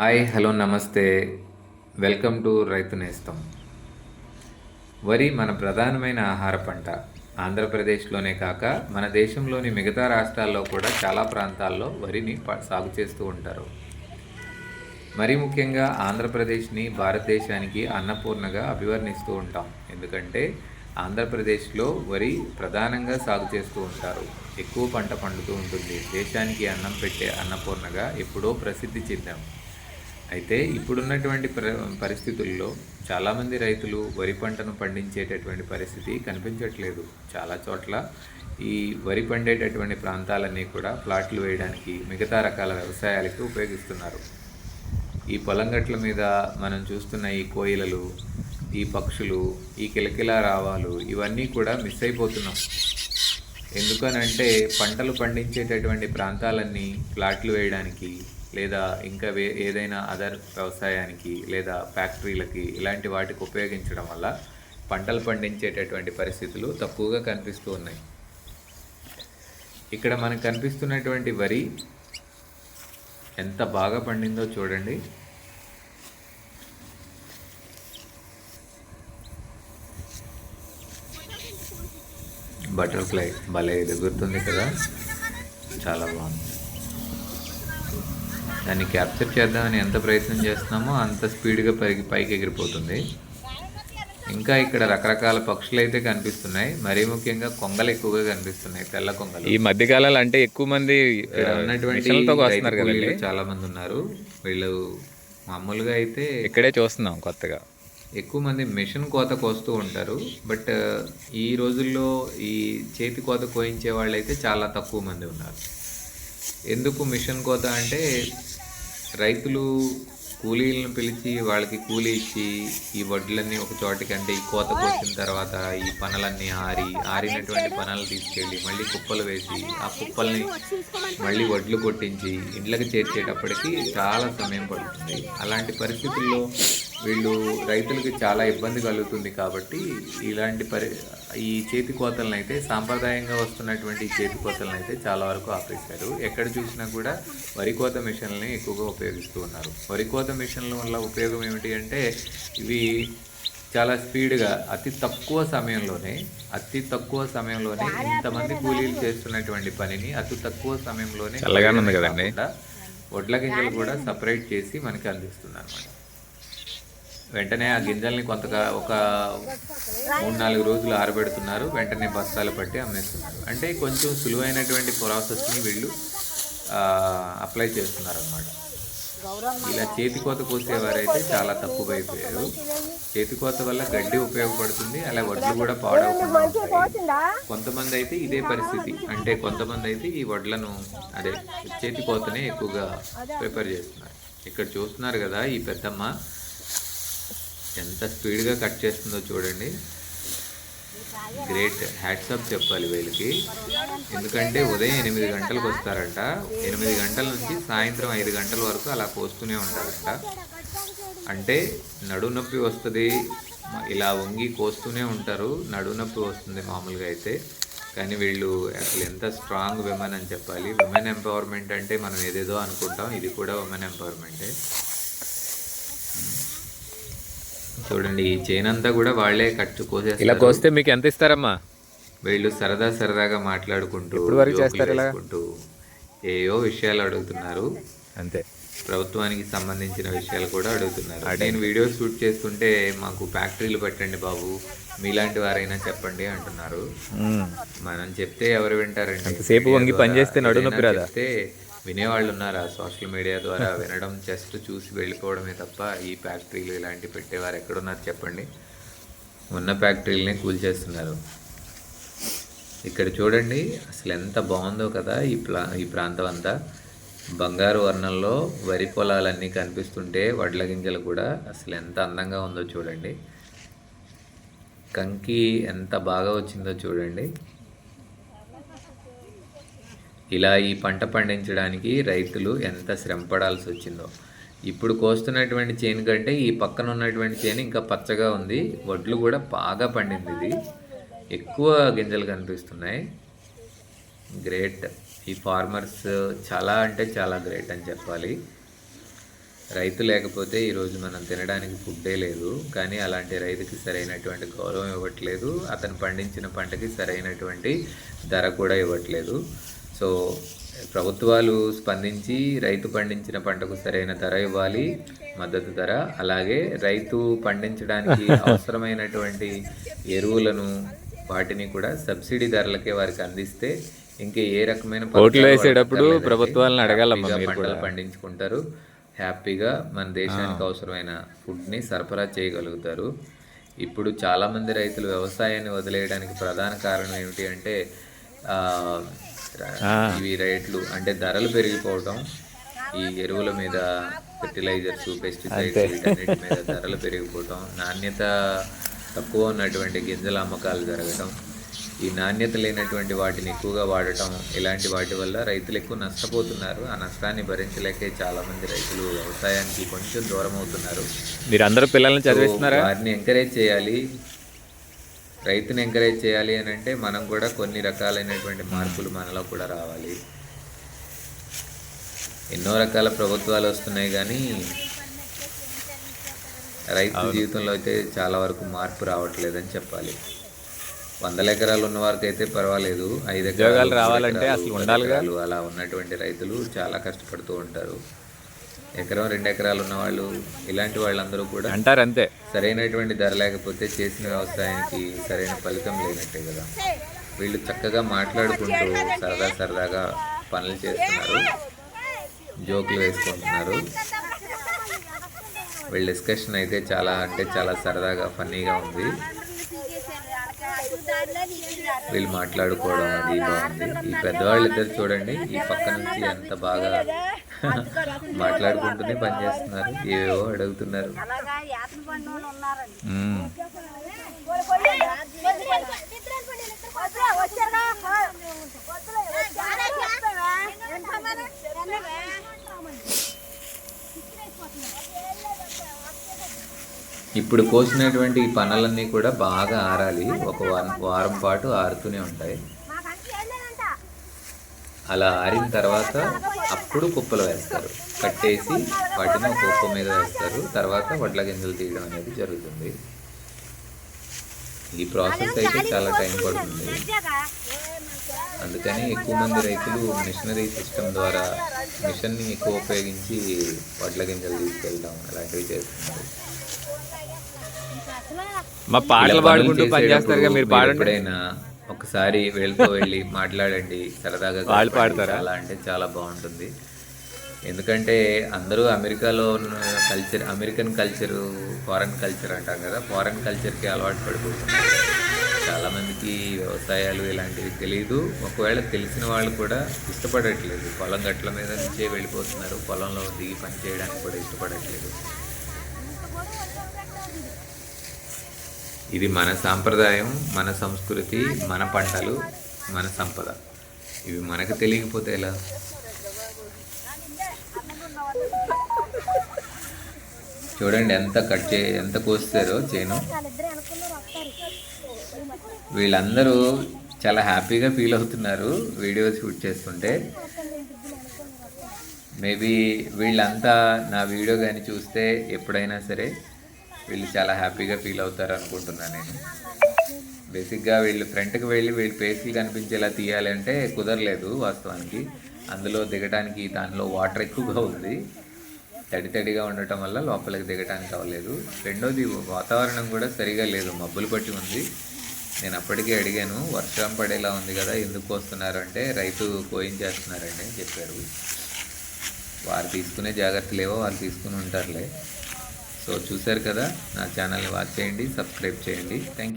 Hi hello నమస్తే. Welcome to Raithu Nestham. వరి మన ప్రధానమైన ఆహార పంట. ఆంధ్రప్రదేశ్లోనే కాక మన దేశంలోని మిగతా రాష్ట్రాల్లో కూడా చాలా ప్రాంతాల్లో వరిని ప- సాగు చేస్తూ ఉంటారు. మరీ ముఖ్యంగా ఆంధ్రప్రదేశ్ని భారతదేశానికి అన్నపూర్ణగా అభివర్ణిస్తూ ఉంటాం. ఎందుకంటే ఆంధ్రప్రదేశ్లో వరి ప్రధానంగా సాగు చేస్తూ ఉంటారు. ఎక్కువ పంట పండుతూ ఉంటుంది. దేశానికి అన్నం పెట్టే అన్నపూర్ణగా ఎప్పుడో ప్రసిద్ధి చెందాం. అయితే ఇప్పుడున్నటువంటి ప్ర పరిస్థితుల్లో చాలామంది రైతులు వరి పంటను పండించేటటువంటి పరిస్థితి కనిపించట్లేదు. చాలా చోట్ల ఈ వరి పండేటటువంటి ప్రాంతాలన్నీ కూడా ప్లాట్లు వేయడానికి మిగతా రకాల వ్యవసాయాలకి ఉపయోగిస్తున్నారు. ఈ పొలం గట్ల మీద మనం చూస్తున్న ఈ కోయిలలు ఈ పక్షులు ఈ కిలకిలా రావాలు ఇవన్నీ కూడా మిస్ అయిపోతున్నాం. ఎందుకనంటే పంటలు పండించేటటువంటి ప్రాంతాలన్నీ ప్లాట్లు వేయడానికి లేదా ఇంకా వే ఏదైనా అదర్ వ్యవసాయానికి లేదా ఫ్యాక్టరీలకి ఇలాంటి వాటికి ఉపయోగించడం వల్ల పంటలు పండించేటటువంటి పరిస్థితులు తక్కువగా కనిపిస్తూ ఉన్నాయి. ఇక్కడ మనకు కనిపిస్తున్నటువంటి వరి ఎంత బాగా పండిందో చూడండి. బటర్ఫ్లై భలే ఎగురుతుంది కదా. చాలా బాగుంది. దాన్ని క్యాప్చర్ చేద్దామని ఎంత ప్రయత్నం చేస్తున్నామో అంత స్పీడ్గా పైకి పైకి ఎగిరిపోతుంది. ఇంకా ఇక్కడ రకరకాల పక్షులు అయితే కనిపిస్తున్నాయి. మరీ ముఖ్యంగా కొంగలు ఎక్కువగా కనిపిస్తున్నాయి. తెల్ల కొంగలు. ఈ మధ్యకాలాలు అంటే ఎక్కువ మంది ఉన్నటువంటి చాలా మంది ఉన్నారు. వీళ్ళు మామూలుగా అయితే ఇక్కడే చూస్తున్నాం కొత్తగా. ఎక్కువ మంది మిషన్ కోత కోస్తూ ఉంటారు. బట్ ఈ రోజుల్లో ఈ చేతి కోత కోయించే వాళ్ళు అయితే చాలా తక్కువ మంది ఉన్నారు. ఎందుకు మిషన్ కోత అంటే రైతులు కూలీలను పిలిచి వాళ్ళకి కూలీ ఇచ్చి ఈ వడ్లన్నీ ఒక చోటికి అంటే ఈ కోత కోసిన తర్వాత ఈ పనలన్నీ ఆరి ఆరినటువంటి పనలు తీసుకెళ్ళి మళ్ళీ కుప్పలు వేసి ఆ కుప్పల్ని మళ్ళీ వడ్లు కొట్టించి ఇండ్లకు చేర్చేటప్పటికి చాలా సమయం పడుతుంది. అలాంటి పరిస్థితుల్లో వీళ్ళు రైతులకి చాలా ఇబ్బంది కలుగుతుంది కాబట్టి ఇలాంటి పరి ఈ చేతి కోతలను అయితే సాంప్రదాయంగా వస్తున్నటువంటి చేతి కోతలను అయితే చాలా వరకు ఆపేశారు. ఎక్కడ చూసినా కూడా వరి కోత మిషన్లని ఎక్కువగా ఉపయోగిస్తూ ఉన్నారు. వరి కోత మిషన్ల వల్ల ఉపయోగం ఏమిటి అంటే ఇవి చాలా స్పీడ్గా అతి తక్కువ సమయంలోనే అతి తక్కువ సమయంలోనే ఇంతమంది కూలీలు చేస్తున్నటువంటి పనిని అతి తక్కువ సమయంలోనే చల్లగానే ఉంది కదండి. వడ్ల గింజలు కూడా సపరేట్ చేసి మనకి అందిస్తున్నారు అన్నమాట. వెంటనే ఆ గింజల్ని కొంతగా ఒక మూడు నాలుగు రోజులు ఆరబెడుతున్నారు. వెంటనే బస్తాలు పట్టి అమ్మేస్తున్నారు. అంటే కొంచెం సులువైనటువంటి ప్రాసెస్ని వీళ్ళు అప్లై చేస్తున్నారు అనమాట ఇలా చేతి కోత కోసేవారైతే చాలా తక్కువ చేతికోత చేతి కోత వల్ల గడ్డి ఉపయోగపడుతుంది అలా వడ్లు కూడా పాడవకుండా కొంతమంది అయితే ఇదే పరిస్థితి. అంటే కొంతమంది అయితే ఈ వడ్లను అదే చేతి కోతనే ఎక్కువగా ప్రిపేర్ చేస్తున్నారు. ఇక్కడ చూస్తున్నారు కదా ఈ పెద్దమ్మ ఎంత స్పీడ్గా కట్ చేస్తుందో చూడండి. గ్రేట్ హ్యాట్సప్ చెప్పాలి వీళ్ళకి. ఎందుకంటే ఉదయం ఎనిమిది గంటలకు వస్తారంట. ఎనిమిది గంటల నుంచి సాయంత్రం ఐదు గంటల వరకు అలా కోస్తూనే ఉంటారంట. అంటే నడు నొప్పి వస్తుంది ఇలా వంగి కోస్తూనే ఉంటారు. నడు నొప్పి వస్తుంది మామూలుగా అయితే. కానీ వీళ్ళు అసలు ఎంత స్ట్రాంగ్ విమెన్ అని చెప్పాలి. విమెన్ ఎంపవర్మెంట్ అంటే మనం ఏదేదో అనుకుంటాం. ఇది కూడా ఉమెన్ ఎంపవర్మెంటే. చూడండి ఈ చైన్ అంతా కూడా వాళ్ళే ఇలా కోసేస్తారు. కోస్తే మీకు ఎంత ఇస్తారమ్మా? వీళ్ళు సరదా సరదాగా మాట్లాడుకుంటూ వరకు జోకులు చేస్తారు ఇలా? ఏయో విషయాలు అడుగుతున్నారు. అంతే. ప్రభుత్వానికి సంబంధించిన విషయాలు కూడా అడుగుతున్నారు. నేను వీడియో షూట్ చేస్తుంటే మాకు ఫ్యాక్టరీలు పెట్టండి బాబు మీలాంటి వారైనా చెప్పండి అంటున్నారు. మనం చెప్తే ఎవరు వింటారండి? అంతసేపు మీడియా వంగి ద్వారా పని చేస్తే నడుము నొప్పి ఏదైనా రాదా? వినేవాళ్ళు ఉన్నారా? సోషల్ మీడియా ద్వారా వినడం జస్ట్ చూసి వెళ్ళిపోవడమే తప్ప ఈ ఫ్యాక్టరీలు ఇలాంటి పెట్టేవారు ఎక్కడున్నారు చెప్పండి? ఉన్న ఫ్యాక్టరీలనే కూల్చేస్తున్నారు ఇక్కడ చూడండి అసలు ఎంత బాగుందో కదా ఈ ప్లా ఈ ప్రాంతం అంతా. బంగారు వర్ణంలో వరి పొలాలన్నీ కనిపిస్తుంటే వడ్ల గింజలు కూడా అసలు ఎంత అందంగా ఉందో చూడండి. కంకి ఎంత బాగా వచ్చిందో చూడండి. ఇలా ఈ పంట పండించడానికి రైతులు ఎంత శ్రమ పడాల్సి వచ్చిందో. ఇప్పుడు కోస్తున్నటువంటి చేను కంటే ఈ పక్కన ఉన్నటువంటి చేను ఇంకా పచ్చగా ఉంది. వడ్లు కూడా బాగా పండింది ఇది. ఎక్కువ గింజలు కనిపిస్తున్నాయి. గ్రేట్ ఈ ఫార్మర్స్ చాలా అంటే చాలా గ్రేట్ అని చెప్పాలి. రైతు లేకపోతే ఈరోజు మనం తినడానికి ఫుడ్డే లేదు. కానీ అలాంటి రైతుకి సరైనటువంటి గౌరవం ఇవ్వట్లేదు. అతను పండించిన పంటకి సరైనటువంటి ధర కూడా ఇవ్వట్లేదు. సో ప్రభుత్వాలు స్పందించి రైతు పండించిన పంటకు సరైన ధర ఇవ్వాలి మద్దతు ధర అలాగే రైతు పండించడానికి అవసరమైనటువంటి ఎరువులను వాటిని కూడా సబ్సిడీ ధరలకే వారికి అందిస్తే ఇంకా ఏ రకమైన ఓట్లు వేసేటప్పుడు. ప్రభుత్వాలను అడగాలమ్మా మీరు పంటలు. పండించుకుంటారు హ్యాపీగా మన దేశానికి అవసరమైన ఫుడ్ని సరఫరా చేయగలుగుతారు ఇప్పుడు చాలామంది రైతులు వ్యవసాయాన్ని వదిలేయడానికి ప్రధాన కారణం ఏమిటి అంటే ఇవి రేట్లు అంటే ధరలు పెరిగిపోవడం ఈ ఎరువుల మీద ఫెర్టిలైజర్స్ పెస్టిసైడ్స్ వీటన్నిటి మీద ధరలు పెరిగిపోవడం నాణ్యత తక్కువ ఉన్నటువంటి గింజల అమ్మకాలు జరగడం ఈ నాణ్యత లేనటువంటి వాటిని ఎక్కువగా వాడటం ఇలాంటి వాటి వల్ల రైతులు ఎక్కువ నష్టపోతున్నారు. ఆ నష్టాన్ని భరించలేకే చాలా మంది రైతులు వ్యవసాయానికి కొంచెం దూరం అవుతున్నారు. మీరు అందరూ పిల్లల్ని చదివిస్తున్నారా? వారిని ఎంకరేజ్ చేయాలి. రైతుని ఎంకరేజ్ చేయాలి అని అంటే మనం కూడా కొన్ని రకాలైనటువంటి మార్పులు మనలో కూడా రావాలి. ఎన్నో రకాల ప్రభుత్వాలు వస్తున్నాయి కానీ రైతు జీవితంలో అయితే చాలా వరకు మార్పు రావట్లేదని చెప్పాలి. వందల ఎకరాలు ఉన్న వారికి అయితే పర్వాలేదు. ఐదు ఎకరాలు రావాలంటే అసలు. ఎకరాలు అలా ఉన్నటువంటి రైతులు చాలా కష్టపడుతూ ఉంటారు. ఎకరం రెండు ఎకరాలు ఉన్న వాళ్ళు ఇలాంటి వాళ్ళందరూ కూడా అంటారు అంతే. సరైనటువంటి ధర లేకపోతే చేసిన వ్యవసాయానికి సరైన ఫలితం లేనట్టే కదా. వీళ్ళు చక్కగా మాట్లాడుకుంటూ సరదా సరదాగా పనులు చేస్తున్నారు. జోకులు వేసుకుంటున్నారు. వీళ్ళ డిస్కషన్ అయితే చాలా అంటే చాలా సరదాగా ఫన్నీగా ఉంది. వీళ్ళు మాట్లాడుకోవడం అది బాగుంది. ఈ పెద్దవాళ్ళు ఇద్దరు చూడండి ఈ పక్క నుంచి ఎంత బాగా మాట్లాడుకుంటూనే పనిచేస్తున్నారు ఏవేవో అడుగుతున్నారు. ఇప్పుడు కోసినటువంటి ఈ పనులన్నీ కూడా బాగా ఆరాలి. ఒక వారం వారం పాటు ఆరుతూనే ఉంటాయి. అలా ఆరిన తర్వాత అప్పుడు కుప్పలు వేస్తారు. కట్టేసి వాటిని ఒక కుప్ప మీద వేస్తారు. తర్వాత వడ్ల గింజలు తీయడం అనేది జరుగుతుంది. ఈ ప్రాసెస్ అయితే చాలా టైం పడుతుంది. అందుకని ఎక్కువ మంది రైతులు మిషనరీ సిస్టమ్ ద్వారా మిషన్ని ఎక్కువ ఉపయోగించి వడ్ల గింజలు తీసుకెళ్ళడం అలాంటివి చేస్తున్నారు. మా పాటలు పాడుకుంటూ పని చేస్తారుగా మీరు పాడండి. ఒకసారి వీళ్ళతో వెళ్ళి మాట్లాడండి సరదాగా వాళ్ళు. పాడతారా? చాలా అంటే చాలా బాగుంటుంది. ఎందుకంటే అందరూ అమెరికాలో ఉన్న culture American culture foreign culture అంటాం కదా ఫారెన్ కల్చర్కి అలవాటు పడిపోతున్నారు. చాలా మందికి వ్యవసాయాలు ఇలాంటివి తెలియదు ఒకవేళ తెలిసిన వాళ్ళు కూడా ఇష్టపడట్లేదు. పొలం గట్ల మీద నుంచే వెళ్ళిపోతున్నారు. పొలంలో దిగి పని చేయడానికి కూడా ఇష్టపడట్లేదు. ఇది మన సాంప్రదాయం మన సంస్కృతి మన పంటలు మన సంపద. ఇవి మనకు తెలియకపోతే ఎలా? చూడండి ఎంత కట్ చే ఎంత కోస్తారో చేను. వీళ్ళందరూ చాలా హ్యాపీగా ఫీల్ అవుతున్నారు వీడియో షూట్ చేస్తుంటే. మేబీ వీళ్ళంతా నా వీడియో కానీ చూస్తే ఎప్పుడైనా సరే వీళ్ళు చాలా హ్యాపీగా ఫీల్ అవుతారు అనుకుంటున్నాను నేను. బేసిక్గా వీళ్ళు ఫ్రంట్కి వెళ్ళి వీళ్ళు పేస్లు కనిపించేలా తీయాలి అంటే కుదరలేదు వాస్తవానికి. అందులో దిగడానికి దానిలో వాటర్ ఎక్కువగా ఉంది. తడి తడిగా ఉండటం వల్ల లోపలికి దిగడానికి అవ్వలేదు. రెండోది వాతావరణం కూడా సరిగా లేదు. మబ్బులు పట్టి ఉంది. నేను అప్పటికే అడిగాను వర్షం పడేలా ఉంది కదా ఎందుకు వస్తున్నారు అంటే రైతు కోయించేస్తున్నారండి అని చెప్పారు. వారు తీసుకునే జాగ్రత్తలు ఏవో వారు తీసుకుని ఉంటారులే. సో చూశారు కదా నా ఛానల్ని వాచ్ చేయండి సబ్స్క్రైబ్ చేయండి. Thank you